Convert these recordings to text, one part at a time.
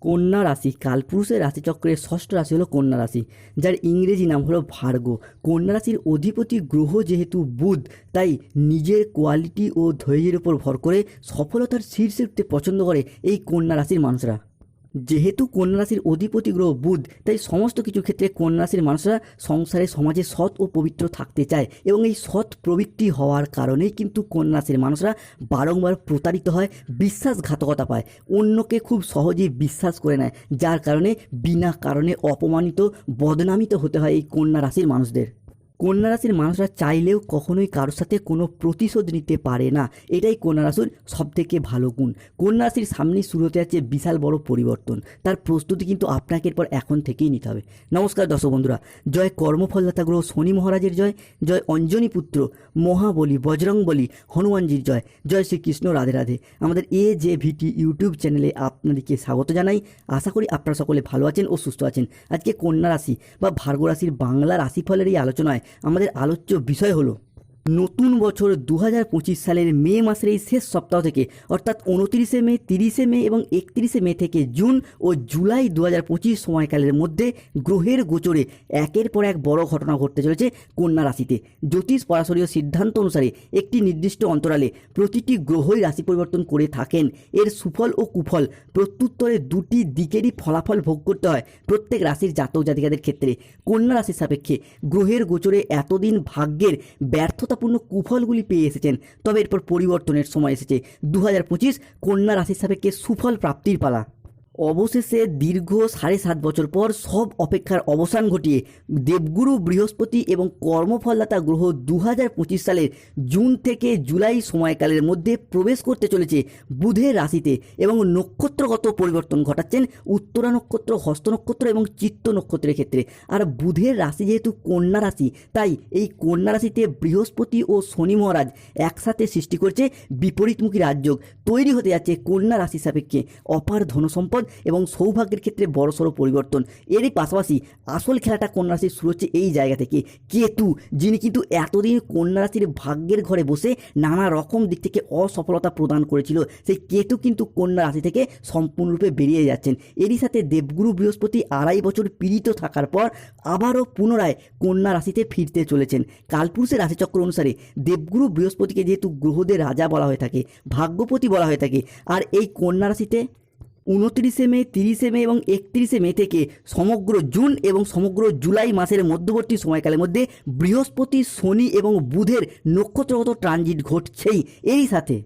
কন্যা রাশি, কালপুরুষের রাশিচক্রের ষষ্ঠ রাশি হলো কন্যা রাশি, যার ইংরেজি নাম হলো ভার্গ। কন্যা রাশির অধিপতি গ্রহ যেহেতু বুধ, তাই নিজের কোয়ালিটি ও ধৈর্যের উপর ভর করে সফলতার শীর্ষে উঠতে পছন্দ করে এই কন্যা রাশির মানুষরা। যেহেতু কন্যা রাশির অধিপতি গ্রহ বুধ, তাই সমস্ত কিছু ক্ষেত্রে কন্যা রাশির মানুষরা সংসারে, সমাজে সৎ ও পবিত্র থাকতে চায় এবং এই সৎ প্রবৃত্তি হওয়ার কারণেই কিন্তু কন্যা রাশির মানুষরা বারংবার প্রতারিত হয়, বিশ্বাসঘাতকতা পায়, অন্যকে খুব সহজেই বিশ্বাস করে নেয়, যার কারণে বিনা কারণে অপমানিত, বদনামিত হতে হয় এই কন্যা রাশির মানুষদের। কন্যা রাশির মানুষরা চাইলেও কখনোই কারোর সাথে কোনো প্রতিশোধ নিতে পারে না। এটাই কন্যা রাশির সবথেকে ভালো গুণ। কন্যা রাশির সামনেই শুরু হতে যাচ্ছে বিশাল বড় পরিবর্তন। তার প্রস্তুতি কিন্তু আপনাকে এরপর এখন থেকেই নিতে হবে। নমস্কার দর্শক বন্ধুরা, জয় কর্মফলদাতা গ্রহ শনি মহারাজের জয় জয় অঞ্জনী পুত্র মহাবলী বজরং বলি হনুমানজির জয় জয় শ্রীকৃষ্ণ রাধে রাধে। আমাদের এ জে ভিটি ইউটিউব চ্যানেলে আপনাদেরকে স্বাগত জানাই। আশা করি আপনারা সকলে ভালো আছেন ও সুস্থ আছেন। আজকে কন্যা রাশি বা ভার্গ রাশির বাংলা রাশিফলের এই আলোচনায় আমাদের আলোচ্য বিষয় হলো নতুন বছর দু হাজার পঁচিশ সালের মে মাসের এই শেষ সপ্তাহ থেকে, অর্থাৎ উনতিরিশে মে, তিরিশে মে এবং একত্রিশে মে থেকে জুন ও জুলাই দু হাজার পঁচিশ সময়কালের মধ্যে গ্রহের গোচরে একের পর এক বড় ঘটনা ঘটতে চলেছে কন্যা রাশিতে। জ্যোতিষ পরাশরীয় সিদ্ধান্ত অনুসারে একটি নির্দিষ্ট অন্তরালে প্রতিটি গ্রহই রাশি পরিবর্তন করে থাকেন। এর সুফল ও কুফল প্রত্যুত্তরে দুটি দিকেরই ফলাফল ভোগ করতে হয় প্রত্যেক রাশির জাতক জাতিকাদের ক্ষেত্রে। কন্যা রাশির সাপেক্ষে গ্রহের গোচরে এতদিন ভাগ্যের ব্যর্থতাপূর্ণ কুফলগুলি পেয়ে এসেছেন। তবে এরপর পরিবর্তনের সময় এসেছে। দু হাজার পঁচিশ কন্যা রাশির সাপেক্ষে সুফল প্রাপ্তির পালা। অবশেষে দীর্ঘ সাড়ে সাত বছর পর সব অপেক্ষার অবসান ঘটিয়ে দেবগুরু বৃহস্পতি এবং কর্মফলদাতা গ্রহ দু হাজার পঁচিশ সালের জুন থেকে জুলাই সময়কালের মধ্যে প্রবেশ করতে চলেছে বুধের রাশিতে এবং নক্ষত্রগত পরিবর্তন ঘটাচ্ছেন উত্তরা নক্ষত্র, হস্ত নক্ষত্র এবং চিত্ত নক্ষত্রের ক্ষেত্রে। আর বুধের রাশি যেহেতু কন্যা রাশি, তাই এই কন্যা রাশিতে বৃহস্পতি ও শনি মহারাজ একসাথে সৃষ্টি করছে বিপরীতমুখী রাজযোগ। তৈরি হতে যাচ্ছে কন্যা রাশি সাপেক্ষে। অপার ধনসম্পদ এবং সৌভাগ্যের ক্ষেত্রে বড়সড় পরিবর্তন। এরই পাশাপাশি আসল খেলাটা কন্যা রাশির শুরু হচ্ছে এই জায়গা থেকে। কেতু, যিনি কিন্তু এতদিন কন্যা রাশির ভাগ্যের ঘরে বসে নানা রকম দিক থেকে অসফলতা প্রদান করেছিল, সেই কেতু কিন্তু কন্যা রাশি থেকে সম্পূর্ণরূপে বেরিয়ে যাচ্ছেন। এরই সাথে দেবগুরু বৃহস্পতি আড়াই বছর পীড়িত থাকার পর আবারও পুনরায় কন্যা রাশিতে ফিরতে চলেছেন। কালপুরুষের রাশিচক্র অনুসারে দেবগুরু বৃহস্পতিকে যেহেতু গ্রহদের রাজা বলা হয়ে থাকে, ভাগ্যপতি বলা হয়ে থাকে, আর এই কন্যা রাশিতে উনত্রিশে মে, তিরিশে মে এবং একত্রিশে মে থেকে সমগ্র জুন এবং সমগ্র জুলাই মাসের মধ্যবর্তী সময়কালের মধ্যে বৃহস্পতি, শনি এবং বুধের নক্ষত্রগত ট্রানজিট ঘটছেই। এরই সাথে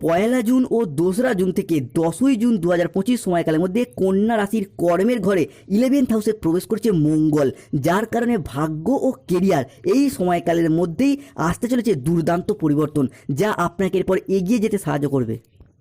পয়লা জুন ও দোসরা জুন থেকে দশই জুন দু হাজার পঁচিশ সময়কালের মধ্যে কন্যা রাশির কর্মের ঘরে ইলেভেন্থ হাউসে প্রবেশ করছে মঙ্গল, যার কারণে ভাগ্য ও কেরিয়ার এই সময়কালের মধ্যেই আসতে চলেছে দুর্দান্ত পরিবর্তন, যা আপনাকে এরপর এগিয়ে যেতে সাহায্য করবে।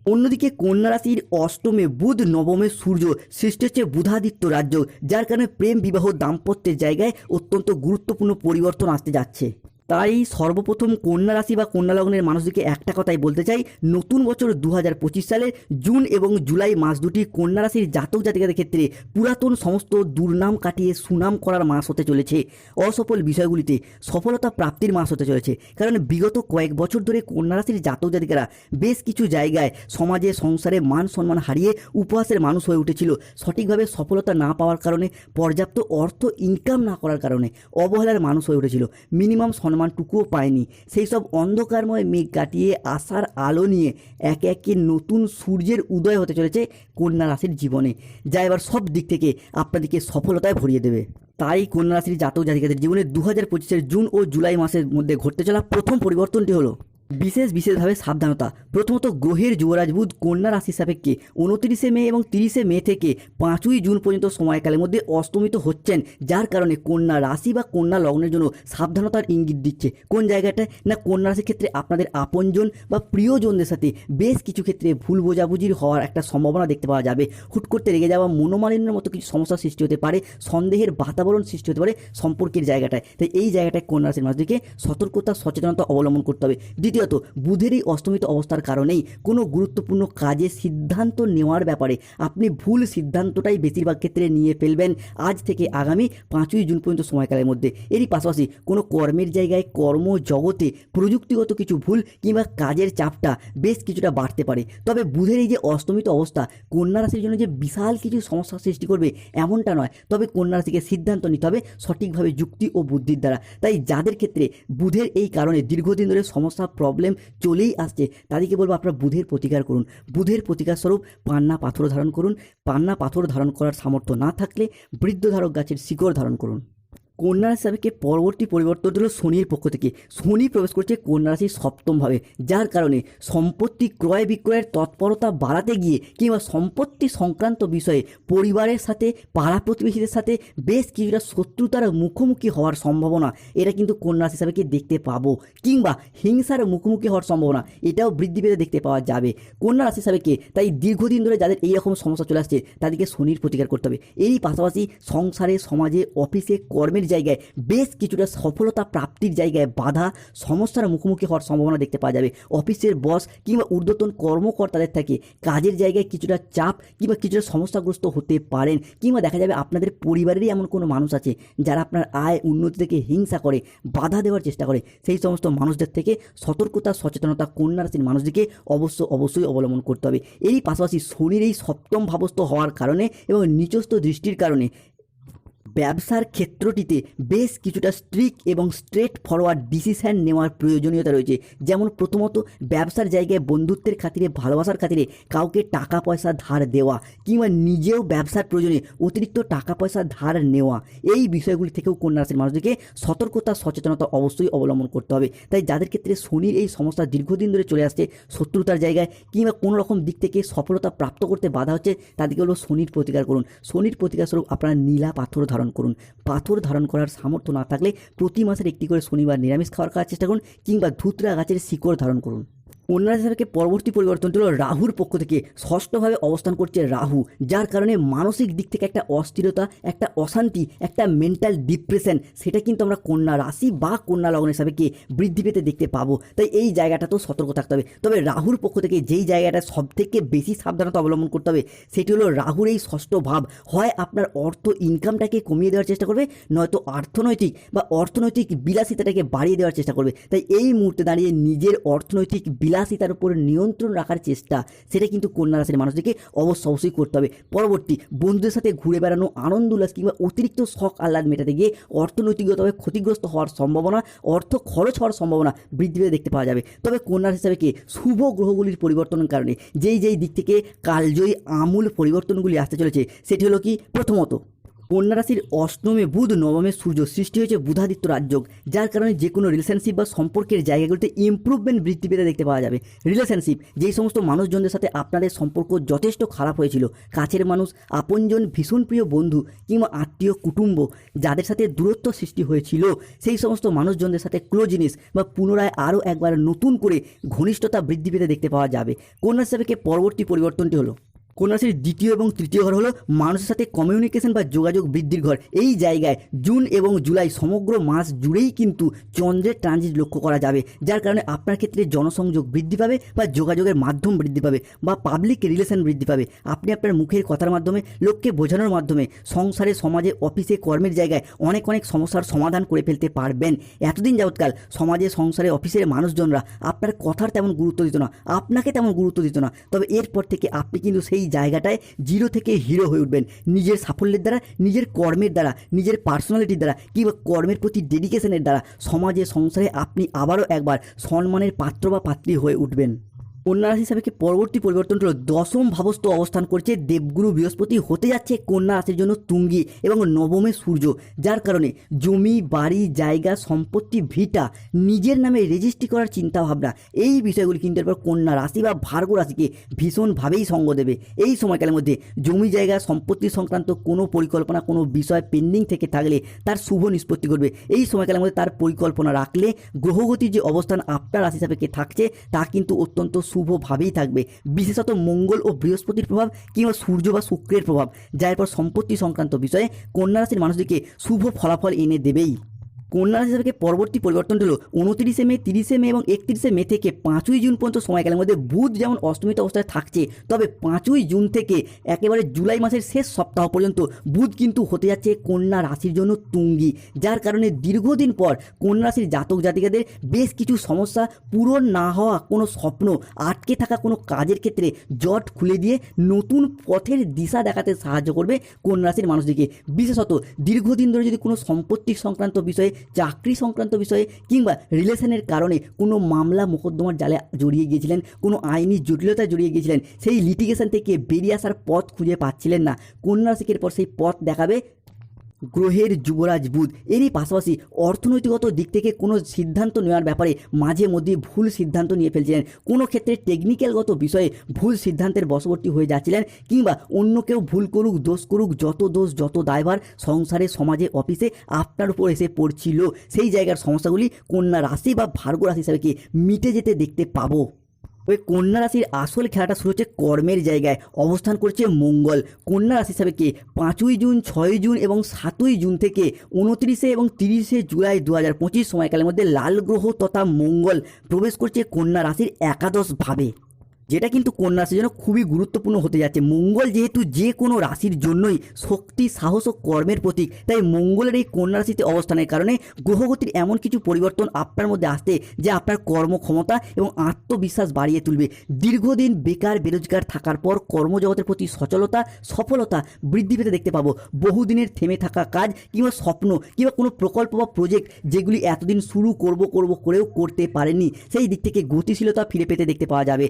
অন্যদিকে কন্যা রাশির অষ্টমে বুধ, নবমে সূর্য সৃষ্টি হচ্ছে বুধাদিত্য রাজ্য, যার কারণে প্রেম, বিবাহ, দাম্পত্যের জায়গায় অত্যন্ত গুরুত্বপূর্ণ পরিবর্তন আসতে যাচ্ছে। তাই সর্বপ্রথম কন্যা রাশি বা কন্যা লগ্নের মানুষদেরকে একটা কথাই বলতে চাই। নতুন বছর দু হাজার পঁচিশ সালে জুন এবং জুলাই মাস দুটি কন্যা রাশির জাতক জাতিকাদের ক্ষেত্রে পুরাতন সমস্ত দুর্নাম কাটিয়ে সুনাম করার মাস হতে চলেছে। অসফল বিষয়গুলিতে সফলতা প্রাপ্তির মাস হতে চলেছে। কারণ বিগত কয়েক বছর ধরে কন্যা রাশির জাতক জাতিকারা বেশ কিছু জায়গায় সমাজে সংসারে মান সম্মান হারিয়ে উপহাসের মানুষ হয়ে উঠেছিল। সঠিকভাবে সফলতা না পাওয়ার কারণে পর্যাপ্ত অর্থ ইনকাম না করার কারণে অবহেলার মানুষ হয়ে উঠেছিল। মিনিমাম সম্মানটুকুও পায়নি। সেই সব অন্ধকারময় মেঘ কাটিয়ে আশার আলো নিয়ে একে একে নতুন সূর্যের উদয় হতে চলেছে কন্যা রাশির জীবনে। যা এবার সব দিক থেকে আপনাদেরকে সফলতায় ভরিয়ে দেবে। তাই কন্যা রাশির জাতক জাতিকাদের জীবনে দু হাজার পঁচিশের জুন ও জুলাই মাসের মধ্যে ঘটতে চলা প্রথম পরিবর্তনটি হলো বিশেষ বিশেষভাবে সাবধানতা। প্রথমত গ্রহের যুবরাজ বুধ কন্যা রাশি সাপেক্ষে উনত্রিশে মে এবং তিরিশে মে থেকে পাঁচই জুন পর্যন্ত সময়কালের মধ্যে অস্তমিত হচ্ছেন, যার কারণে কন্যা রাশি বা কন্যা লগ্নের জন্য সাবধানতার ইঙ্গিত দিচ্ছে। কোন জায়গাটায়? না, কন্যা রাশির ক্ষেত্রে আপনাদের আপনজন বা প্রিয়জনদের সাথে বেশ কিছু ক্ষেত্রে ভুল বোঝাবুঝির হওয়ার একটা সম্ভাবনা দেখতে পাওয়া যাবে। হুট করতে রেগে যাওয়া মনোমালিন্যের মতো কিছু সমস্যার সৃষ্টি হতে পারে, সন্দেহের বাতাবরণ সৃষ্টি হতে পারে সম্পর্কের জায়গাটায়। তাই এই জায়গাটায় কন্যা রাশির মানুষদেরকে সতর্কতা, সচেতনতা অবলম্বন করতে হবে। দ্বিতীয়ত দ্বিতীয়ত বুধের এই অস্তমিত অবস্থার কারণেই কোনো গুরুত্বপূর্ণ কাজে সিদ্ধান্ত নেওয়ার ব্যাপারে আপনি ভুল সিদ্ধান্তটাই বেশিরভাগ ক্ষেত্রে নিয়ে ফেলবেন আজ থেকে আগামী পাঁচই জুন পর্যন্ত সময়কালের মধ্যে। এরই পাশাপাশি কোনো কর্মের জায়গায় কর্মজগতে প্রযুক্তিগত কিছু ভুল কিংবা কাজের চাপটা বেশ কিছুটা বাড়তে পারে। তবে বুধের এই যে অস্তমিত অবস্থা, কন্যা রাশির জন্য যে বিশাল কিছু সমস্যা সৃষ্টি করবে এমনটা নয়, তবে কন্যা রাশিকে সিদ্ধান্ত নিতে হবে সঠিকভাবে যুক্তি ও বুদ্ধির দ্বারা। তাই যাদের ক্ষেত্রে বুধের এই কারণে দীর্ঘদিন ধরে সমস্যা প্রবলেম চলেই আসছে। তাদেরকে বলব আপনারা বুধের প্রতিকার করুন। বুধের প্রতিকার স্বরূপ পান্না পাথর ধারণ করুন। পান্না পাথর ধারণ করার সামর্থ্য না থাকলে বৃদ্ধ ধারক গাছের শিকড় ধারণ করুন। কন্যা রাশি সাপেক্ষে পরবর্তী পরিবর্তন হলো শনির পক্ষ থেকে। শনি প্রবেশ করছে কন্যা রাশির সপ্তমভাবে যার কারণে সম্পত্তি ক্রয় বিক্রয়ের তৎপরতা বাড়াতে গিয়ে কিংবা সম্পত্তি সংক্রান্ত বিষয়ে পরিবারের সাথে পাড়া প্রতিবেশীদের সাথে বেশ কিছুটা শত্রুতার মুখোমুখি হওয়ার সম্ভাবনা এটা কিন্তু কন্যা রাশি সাপেক্ষে দেখতে পাবো। কিংবা হিংসার মুখোমুখি হওয়ার সম্ভাবনা এটাও বৃদ্ধি পেতে দেখতে পাওয়া যাবে। কন্যা রাশি সাপেক্ষে তাই দীর্ঘদিন ধরে যাদের এই রকম সমস্যা চলে আসছে তাদেরকে শনির প্রতিকার করতে হবে। এরই পাশাপাশি সংসারে, সমাজে, অফিসে কর্মের জায়গায়, বেশ কিছুটা সফলতা প্রাপ্তির জায়গায় বাধা সমস্যার মুখোমুখি হওয়ার সম্ভাবনা দেখতে পাওয়া যাবে। অফিসের বস কিংবা ঊর্ধ্বতন কর্মকর্তাদের থেকে কাজের জায়গায় কিছুটা চাপ কিংবা কিছুটা সমস্যাগ্রস্ত হতে পারেন কিংবা দেখা যাবে আপনাদের পরিবারেরই এমন কোনো মানুষ আছে যারা আপনার আয় উন্নতি থেকে হিংসা করে, বাধা দেওয়ার চেষ্টা করে। সেই সমস্ত মানুষদের থেকে সতর্কতা, সচেতনতা কন্যা রাশির মানুষদেরকে অবশ্য অবশ্যই অবলম্বন করতে হবে। এরই পাশাপাশি শনির এই সপ্তম ভাবস্থ হওয়ার কারণে এবং নিচস্থ দৃষ্টির কারণে ব্যবসার ক্ষেত্রটিতে বেশ কিছুটা স্ট্রিক এবং স্ট্রেট ফরওয়ার্ড ডিসিশন নেওয়ার প্রয়োজনীয়তা রয়েছে। যেমন প্রথমত, ব্যবসার জায়গায় বন্ধুত্বের খাতিরে, ভালোবাসার খাতিরে কাউকে টাকা পয়সা ধার দেওয়া কিংবা নিজেও ব্যবসার প্রয়োজনে অতিরিক্ত টাকা পয়সা ধার নেওয়া। এই বিষয়গুলি থেকেও কন্যা রাশির মানুষদেরকে সতর্কতা, সচেতনতা অবশ্যই অবলম্বন করতে হবে। তাই যাদের ক্ষেত্রে শনির এই সমস্যা দীর্ঘদিন ধরে চলে আসছে, শত্রুতার জায়গায় কিংবা কোনো রকম দিক থেকে সফলতা প্রাপ্ত করতে বাধা হচ্ছে, তাদেরকে হলো শনির প্রতিকার করুন। শনির প্রতিকার স্বরূপ আপনারা নীলা পাথর ধারণ করুন। পাথর ধারণ করার সামর্থ্য না থাকলে প্রতি মাসের একটি করে শনিবার নিরামিষ খাওয়ার খাওয়ার চেষ্টা করুন কিংবা ধুতরা গাছের শিকড় ধারণ করুন। কন্যা রাশি সাপেক্ষে পরবর্তী পরিবর্তনটি হলো রাহুর পক্ষ থেকে। ষষ্ঠভাবে অবস্থান করছে রাহু, যার কারণে মানসিক দিক থেকে একটা অস্থিরতা, একটা অশান্তি, একটা মেন্টাল ডিপ্রেশন সেটা কিন্তু আমরা কন্যা রাশি বা কন্যা লগ্নের সাপেক্ষে বৃদ্ধি পেতে দেখতে পাবো। তাই এই জায়গাটাতেও সতর্ক থাকতে হবে। তবে রাহুর পক্ষ থেকে যেই জায়গাটা সব থেকে বেশি সাবধানতা অবলম্বন করতে হবে, সেটি হলো রাহুর এই ষষ্ঠ ভাব। হয় আপনার অর্থ ইনকামটাকে কমিয়ে দেওয়ার চেষ্টা করবে, নয়তো অর্থনৈতিক বা অর্থনৈতিক বিলাসিতাটাকে বাড়িয়ে দেওয়ার চেষ্টা করবে। তাই এই মুহূর্তে দাঁড়িয়ে নিজের অর্থনৈতিক বিলাসিতার উপর নিয়ন্ত্রণ রাখার চেষ্টা, সেটা কিন্তু কন্যা রাশির মানুষদেরকে অবশ্য অবশ্যই করতে হবে। পরবর্তী, বন্ধুদের সাথে ঘুরে বেড়ানো, আনন্দ উল্লাস কিংবা অতিরিক্ত শখ আহ্লাদ মেটাতে গিয়ে অর্থনৈতিকভাবে ক্ষতিগ্রস্ত হওয়ার সম্ভাবনা, অর্থ খরচ হওয়ার সম্ভাবনা বৃদ্ধি পেতে দেখতে পাওয়া যাবে। তবে কন্যা রাশি হিসাবে কি? শুভ গ্রহগুলির পরিবর্তনের কারণে। যেই যেই দিক থেকে কালজয়ী আমূল পরিবর্তনগুলি আসতে চলেছে, সেটি হলো কি? প্রথমত কন্যা রাশির অষ্টমে বুধ, নবমে সূর্য সৃষ্টি হয়েছে বুধাদিত্য রাজযোগ, যার কারণে যে কোনো রিলেশনশিপ বা সম্পর্কের জায়গাগুলিতে ইমপ্রুভমেন্ট বৃদ্ধি পেতে দেখতে পাওয়া যাবে। রিলেশনশিপ যেই সমস্ত মানুষজনদের সাথে আপনাদের সম্পর্ক যথেষ্ট খারাপ হয়েছিল, কাছের মানুষ, আপনজন ভীষণ প্রিয় বন্ধু কিংবা আত্মীয়, কুটুম্ব, যাদের সাথে দূরত্ব সৃষ্টি হয়েছিল, সেই সমস্ত মানুষজনদের সাথে ক্লোজিনেস বা পুনরায় আরও একবার নতুন করে ঘনিষ্ঠতা বৃদ্ধি পেতে দেখতে পাওয়া যাবে। কন্যা হিসাবে পরবর্তী পরিবর্তনটি হলো? কন্যা রাশির দ্বিতীয় এবং তৃতীয় ঘর হলো মানুষের সাথে কমিউনিকেশন বা যোগাযোগ বৃদ্ধির ঘর। এই জায়গায় জুন এবং জুলাই সমগ্র মাস জুড়েই কিন্তু চন্দ্রের ট্রানজিট লক্ষ্য করা যাবে, যার কারণে আপনার ক্ষেত্রে জনসংযোগ বৃদ্ধি পাবে বা যোগাযোগের মাধ্যম বৃদ্ধি পাবে বা পাবলিক রিলেশন বৃদ্ধি পাবে। আপনি আপনার মুখের কথার মাধ্যমে, লোককে বোঝানোর মাধ্যমে সংসারে, সমাজে অফিসে কর্মের জায়গায় অনেক অনেক সমস্যার সমাধান করে ফেলতে পারবেন। এতদিন যাবৎকাল সমাজে, সংসারে অফিসের মানুষজনরা আপনার কথার তেমন গুরুত্ব দিত না, আপনাকে তেমন গুরুত্ব দিত না। তবে এরপর থেকে আপনি কিন্তু সেই জায়গাটায় জিরো থেকে হিরো হয়ে উঠবেন। নিজের সাফল্যের দ্বারা, নিজের কর্মের দ্বারা, নিজের পার্সোনালিটির দ্বারা, কিংবা কর্মের প্রতি ডেডিকেশনের দ্বারা সমাজে, সংসারে আপনি আবারও একবার সম্মানের পাত্র বা পাত্রী হয়ে উঠবেন। কন্যা রাশি কি পরবর্তী পরিবর্তনটা হলো দশম ভাবস্থ অবস্থান করছে দেবগুরু বৃহস্পতি? হতে যাচ্ছে কন্যা রাশির জন্য তুঙ্গি এবং নবমে সূর্য, যার কারণে জমি, বাড়ি, জায়গা, সম্পত্তি, ভিটা নিজের নামে রেজিস্ট্রি করার চিন্তা ভাবনা এই বিষয়গুলি কিন্তু এরপর কন্যা রাশি বা ভার্গ রাশিকে ভীষণভাবেই সঙ্গ দেবে। এই সময়কালের মধ্যে জমি, জায়গা, সম্পত্তি সংক্রান্ত কোনো পরিকল্পনা, কোনো বিষয় পেন্ডিং থেকে থাকলে তার শুভ নিষ্পত্তি করবে এই সময়কালের মধ্যে তার পরিকল্পনা রাখলে গ্রহগতির যে অবস্থান আপনার রাশি সাপেক্ষে থাকছে, তা কিন্তু অত্যন্ত শুভভাবেই থাকবে। বিশেষত মঙ্গল ও বৃহস্পতির প্রভাব কিংবা সূর্য বা শুক্রের প্রভাব, যার পর সম্পত্তি সংক্রান্ত বিষয়ে কন্যা রাশির মানুষদেরকে শুভ ফলাফল এনে দেবেই। কন্যা রাশি হিসাবে পরবর্তী পরিবর্তন হলো? উনত্রিশে মে, তিরিশে মে এবং একত্রিশে মে থেকে পাঁচই জুন পর্যন্ত সময়কালের মধ্যে বুধ যেমন অষ্টমিত অবস্থায় থাকছে, তবে পাঁচই জুন থেকে একেবারে জুলাই মাসের শেষ সপ্তাহ পর্যন্ত বুধ কিন্তু হতে যাচ্ছে কন্যা রাশির জন্য তুঙ্গি, যার কারণে দীর্ঘদিন পর কন্যা রাশির জাতক জাতিকাদের বেশ কিছু সমস্যা পূরণ না হওয়া কোনো স্বপ্ন, আটকে থাকা কোনো কাজের ক্ষেত্রে জট খুলে দিয়ে নতুন পথের দিশা দেখাতে সাহায্য করবে কন্যা রাশির মানুষদেরকে বিশেষত দীর্ঘদিন ধরে যদি কোনো সম্পত্তি সংক্রান্ত বিষয়ে চাকরি সংক্রান্ত বিষয়ে কিংবা রিলেশনের কারণে কোনো মামলা মোকদ্দমার জালে জড়িয়ে গিয়েছিলেন, কোনো আইনি জটিলতায় জড়িয়ে গিয়েছিলেন, সেই লিটিগেশন থেকে বেরিয়ে আসার পথ খুঁজে পাচ্ছিলেন না। কন্যা রাশিকের পর সেই পথ দেখাবে গ্রহের যুবরাজ বুধ। এরই পাশাপাশি অর্থনৈতিকগত দিক থেকে কোনো সিদ্ধান্ত নেওয়ার ব্যাপারে মাঝে মধ্যে ভুল সিদ্ধান্ত নিয়ে ফেলছিলেন। কোনো ক্ষেত্রে টেকনিক্যালগত বিষয়ে ভুল সিদ্ধান্তের বশবর্তী হয়ে যাচ্ছিলেন কিংবা অন্য কেউ ভুল করুক, দোষ করুক, যত দোষ, যত দায়ভার সংসারে, সমাজে, অফিসে আপনার উপর এসে পড়ছিল। সেই জায়গার সমস্যাগুলি কন্যা রাশি বা ভার্গ রাশি হিসাবে কি মিটে যেতে দেখতে পাবো? ওই কন্যা রাশির আসল খেলাটা শুরু হচ্ছে কর্মের জায়গায়। অবস্থান করছে মঙ্গল। কন্যা রাশি হিসাবে কে? পাঁচই জুন, ছয়ই জুন এবং সাতই জুন থেকে উনত্রিশে এবং তিরিশে জুলাই দু হাজার পঁচিশ সময়কালের মধ্যে লাল গ্রহ তথা মঙ্গল প্রবেশ করছে কন্যা রাশির একাদশ ভাবে। যেটা কিন্তু কন্যা রাশির জন্য খুবই গুরুত্বপূর্ণ হতে যাচ্ছে। মঙ্গল যেহেতু যে কোনো রাশির জন্যই শক্তি, সাহস ও কর্মের প্রতীক, তাই মঙ্গলের এই কন্যা রাশিতে অবস্থানের কারণে গ্রহগতির এমন কিছু পরিবর্তন আপনার মধ্যে আসতে, যে আপনার কর্মক্ষমতা এবং আত্মবিশ্বাস বাড়িয়ে তুলবে। দীর্ঘদিন বেকার, বেরোজগার থাকার পর কর্মজগতের প্রতি সচলতা, সফলতা বৃদ্ধি পেতে দেখতে পাবো। বহুদিনের থেমে থাকা কাজ কিংবা স্বপ্ন কিংবা কোনো প্রকল্প বা প্রজেক্ট যেগুলি এতদিন শুরু করব করব, করেও করতে পারেনি সেই দিক থেকে গতিশীলতা ফিরে পেতে দেখতে পাওয়া যাবে।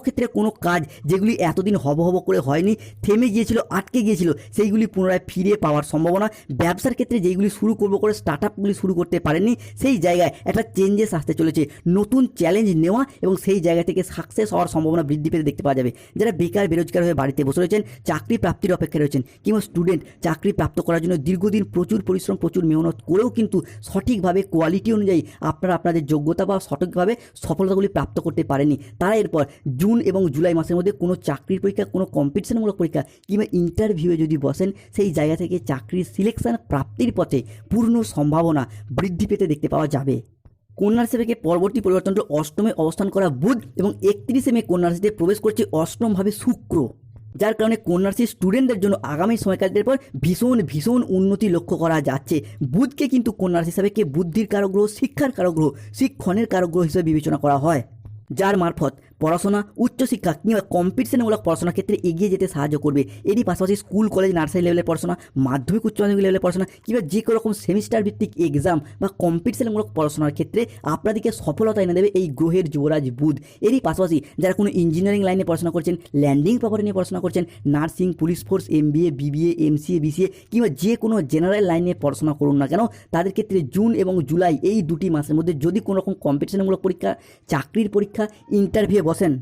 কর্মক্ষেত্রে কোনো কাজ যেগুলি এতদিন হব হব করে হয়নি, থেমে গিয়েছিল, আটকে গিয়েছিল, সেইগুলি পুনরায় ফিরে পাওয়ার সম্ভাবনা, ব্যবসার ক্ষেত্রে যেইগুলি শুরু করব করে স্টার্ট আপগুলি শুরু করতে পারেনি সেই জায়গায় একটা চেঞ্জেস আসতে চলেছে, নতুন চ্যালেঞ্জ নেওয়া এবং সেই জায়গা থেকে সাকসেস হওয়ার সম্ভাবনা বৃদ্ধি পেতে দেখতে পাওয়া যাবে। যারা বেকার, বেরোজগার হয়ে বাড়িতে বসে রয়েছেন, চাকরি প্রাপ্তির অপেক্ষায় রয়েছেন কিংবা স্টুডেন্ট চাকরি প্রাপ্ত করার জন্য দীর্ঘদিন প্রচুর পরিশ্রম, প্রচুর মেহনত করেও কিন্তু সঠিকভাবে কোয়ালিটি অনুযায়ী আপনারা আপনাদের যোগ্যতা বা সঠিকভাবে সফলতাগুলি প্রাপ্ত করতে পারেনি তারা এরপর জুন এবং জুলাই মাসের মধ্যে কোনো চাকরির পরীক্ষা, কোনো কম্পিটিশনমূলক পরীক্ষা কিংবা ইন্টারভিউয়ে যদি বসেন, সেই জায়গা থেকে চাকরির সিলেকশন প্রাপ্তির পথে পূর্ণ সম্ভাবনা বৃদ্ধি পেতে দেখতে পাওয়া যাবে। কন্যা পরবর্তী পরিবর্তনটা অষ্টমে অবস্থান করা বুধ এবং একত্রিশে মে কন্যা রাশিতে প্রবেশ করছে অষ্টমভাবে শুক্র। যার কারণে কন্যা রাশির স্টুডেন্টদের জন্য আগামী সময়কালদের পর ভীষণ ভীষণ উন্নতি লক্ষ্য করা যাচ্ছে। বুধকে কিন্তু কন্যা রাশি হিসাবে কে বুদ্ধির কারগ্রহ, শিক্ষার কারগ্রহ, শিক্ষণের কারগ্রহ হিসেবে বিবেচনা করা হয়, যার মারফত পড়াশোনা, উচ্চশিক্ষা কিংবা কম্পিটিশনমূলক পড়াশোনার ক্ষেত্রে এগিয়ে যেতে সাহায্য করবে। এরই পাশাপাশি স্কুল কলেজ নার্সারি লেভেলের পড়াশোনা, মাধ্যমিক, উচ্চ মাধ্যমিক লেভেলের পড়াশোনা কিংবা যে কোনো রকম সেমিস্টার ভিত্তিক এক্সাম বা কম্পিটিশনমূলক পড়াশোনার ক্ষেত্রে আপনাদেরকে সফলতা এনে দেবে এই গ্রহের যুবরাজ বুধ। এরই পাশাপাশি যারা কোনো ইঞ্জিনিয়ারিং লাইনে পড়াশোনা করছেন ল্যান্ডিং প্রপার্টি নিয়ে পড়াশোনা করছেন nursing police force MBA BBA MCA BCA কিংবা যে কোনো জেনারেল লাইনে পড়াশোনা করুন না কেন, তাদের ক্ষেত্রে জুন এবং জুলাই এই দুটি মাসের মধ্যে যদি কোনো রকম কম্পিটিশনমূলক পরীক্ষা, চাকরির পরীক্ষা ইন্টারভিউ বসেন।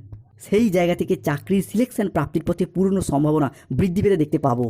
সেই জায়গা থেকে চাকরির সিলেকশন প্রাপ্তির পথে পুরনো সম্ভাবনা বৃদ্ধি পেতে দেখতে পাবো।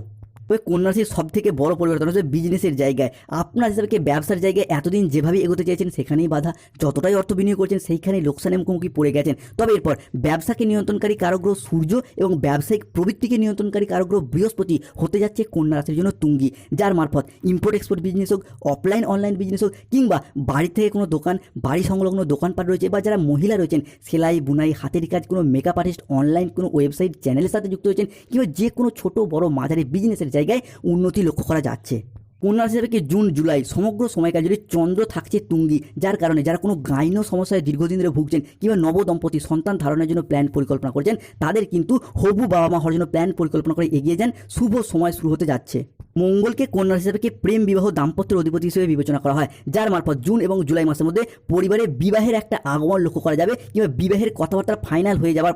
তবে কন্যা রাশির সব থেকে বড় পরিবর্তন হচ্ছে বিজনেসের জায়গায়। আপনার হিসাবে ব্যবসার জায়গায় এতদিন যেভাবে এগোতে চাইছেন সেখানেই বাধা? যতটাই অর্থ বিনিয়োগ করছেন সেইখানেই লোকসানের মুখোমুখি পড়ে গেছেন। তবে এরপর, ব্যবসাকে নিয়ন্ত্রণকারী কারগ্রহ সূর্য এবং ব্যবসায়িক প্রবৃত্তিকে নিয়ন্ত্রণকারী কারগ্রহ বৃহস্পতি হতে যাচ্ছে কন্যা রাশির জন্য তুঙ্গি। যার মারফত ইম্পোর্ট এক্সপোর্ট বিজনেস হোক অফলাইন অনলাইন বিজনেস হোক, কিংবা বাড়ি থেকে কোনো দোকান, বাড়ি সংলগ্ন দোকানপাট রয়েছে বা যারা মহিলা রয়েছেন, সেলাই, বুনাই, হাতের কাজ, কোনো মেকআপ আর্টিস্ট অনলাইন কোনো ওয়েবসাইট চ্যানেলের সাথে যুক্ত রয়েছেন কিংবা যে কোনো ছোটো বড় মাঝারি বিজনেসের জায়গায় উন্নতি লক্ষ্য করা যাচ্ছে। কন্যা রাশি হিসেবে কি জুন, জুলাই সমগ্র সময়কাল জুড়ে চন্দ্র থাকছে তুঙ্গি, যার কারণে যারা কোনো গাইন সমস্যায় দীর্ঘদিন ধরে ভুগছেন কিংবা নবদম্পতি সন্তান ধারণের জন্য প্ল্যান পরিকল্পনা করছেন, তাদের কিন্তু হবু বাবা মা হওয়ার জন্য প্ল্যান পরিকল্পনা করে এগিয়ে যান। শুভ সময় শুরু হতে যাচ্ছে। মঙ্গলকে কন্যা হিসেবে প্রেম বিবাহ দাম্পত্যের অধিপতি হিসেবে বিবেচনা করা হয়, যার মারফত জুন এবং জুলাই মাসের মধ্যে পরিবারে বিবাহের একটা আগমন লক্ষ্য করা যাবে কিংবা বিবাহের কথাবার্তা ফাইনাল হয়ে যাওয়ার